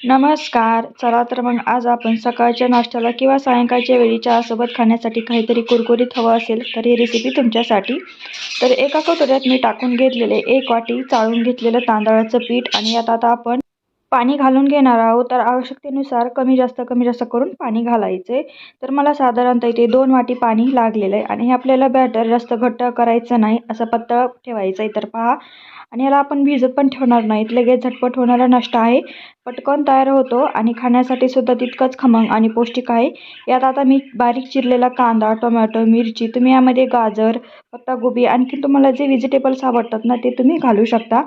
नमस्कार. चला तर मग आज आपण सकाळच्या नाश्त्याला किंवा सायंकाळच्या वेळी चहासोबत खाण्यासाठी काहीतरी कुरकुरीत हवं असेल तर ही रेसिपी तुमच्यासाठी. तर एका कटोऱ्यात मी टाकून घेतलेले एक वाटी चाळून घेतलेलं तांदळाचं पीठ आणि यात आता आपण पाणी घालून घेणार आहोत तर आवश्यकतेनुसार कमी जास्त कमी जास्त करून पाणी घालायचे. तर मला साधारणतः इथे दोन वाटी पाणी लागलेलं आहे आणि हे आपल्याला बॅटर जास्त घट्ट करायचं नाही असं पत्ता ठेवायचं आहे तर पहा. आणि याला आपण भिजत पण ठेवणार नाहीत लगेच झटपट होणारा नाश्ता आहे. पटकन तयार होतो आणि खाण्यासाठी सुद्धा तितकंच खमंग आणि पौष्टिक आहे. यात आता मी बारीक चिरलेला कांदा टोमॅटो मिरची तुम्ही यामध्ये गाजर पत्तागोबी आणखी तुम्हाला जे व्हेजिटेबल्स आवडतात ना ते तुम्ही घालू शकता.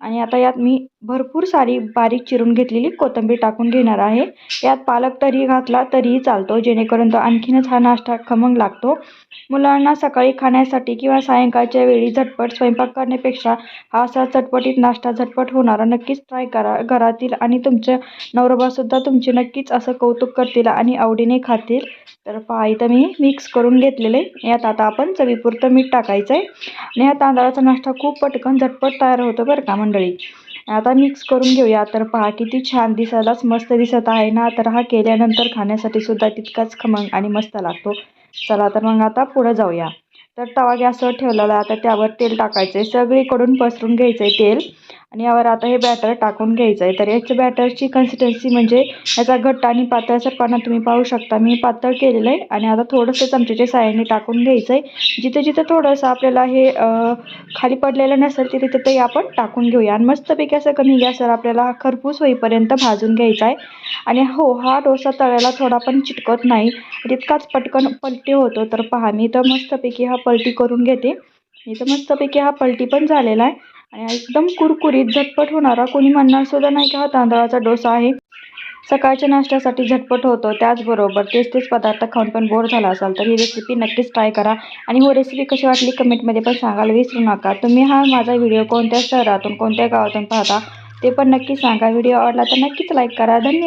आणि आता यात मी भरपूर सारी बारीक चिरून घेतलेली कोथिंबीर टाकून घेणार आहे. यात पालक तरी घातला तरीही चालतो जेणेकरून तो आणखीनच हा नाश्ता खमंग लागतो. मुलांना सकाळी खाण्यासाठी किंवा सायंकाळच्या वेळी झटपट स्वयंपाक करण्यापेक्षा हा असा चटपटीत नाश्ता झटपट होणारा नक्कीच ट्राय करा. घरातील आणि तुमच्या नवरोबासुद्धा तुमचे नक्कीच असं कौतुक करतील आणि आवडीने खातील. तर पहा इथं मी मिक्स करून घेतलेले यात आता आपण चवीपुरतं मीठ टाकायचं आहे आणि ह्या तांदळाचा नाश्ता खूप पटकन झटपट तयार होतो बरं का मंडळी. आता मिक्स करून घेऊया. तर पहा किती छान दिसायलाच मस्त दिसत आहे ना? तर हा केल्यानंतर खाण्यासाठी सुद्धा तितकाच खमंग आणि मस्त लागतो. चला तर मग आता पुढं जाऊया. तर तवा गॅसवर ठेवलेला आता त्यावर तेल टाकायचं आहे सगळीकडून पसरून घ्यायचं आहे तेल. आणि यावर आता हे बॅटर टाकून घ्यायचं आहे. तर याच्या बॅटरची कन्सिस्टन्सी म्हणजे याचा घट्ट आणि पातळसरपणा तुम्ही पाहू शकता. मी पातळ केलेलं आहे आणि आता थोडंसं चमच्याच्या साह्याने टाकून घ्यायचं आहे. जिथे जिथे थोडंसं आपल्याला हे खाली पडलेलं नसेल तिथे तिथे आपण टाकून घेऊया. आणि मस्तपैकी असं कमी गॅसवर आपल्याला खरपूस होईपर्यंत भाजून घ्यायचा आहे. आणि हो हा डोसा तळ्याला थोडा पण चिटकत नाही. तितकाच पटकन पलटी होतो. तर पहा मी तर मस्तपैकी हा पलटी करून घेते. मी तर मस्तपैकी हा पलटी पण झालेला आहे. आणि एकदम कुरकुरीत झटपट होणारा कोणी म्हणणार सुद्धा नाही की हा तांदळाचा डोसा आहे. सकाळच्या नाश्त्यासाठी झटपट होतो त्याचबरोबर तेच तेच पदार्थ खाऊन पण बोर झाला असाल तर ही रेसिपी नक्कीच ट्राय करा. आणि हो रेसिपी कशी वाटली कमेंटमध्ये पण सांगायला विसरू नका. तुम्ही हा माझा व्हिडिओ कोणत्या शहरातून कोणत्या गावातून पाहता ते पण नक्की सांगा. व्हिडिओ आवडला तर नक्कीच लाईक करा. धन्यवाद.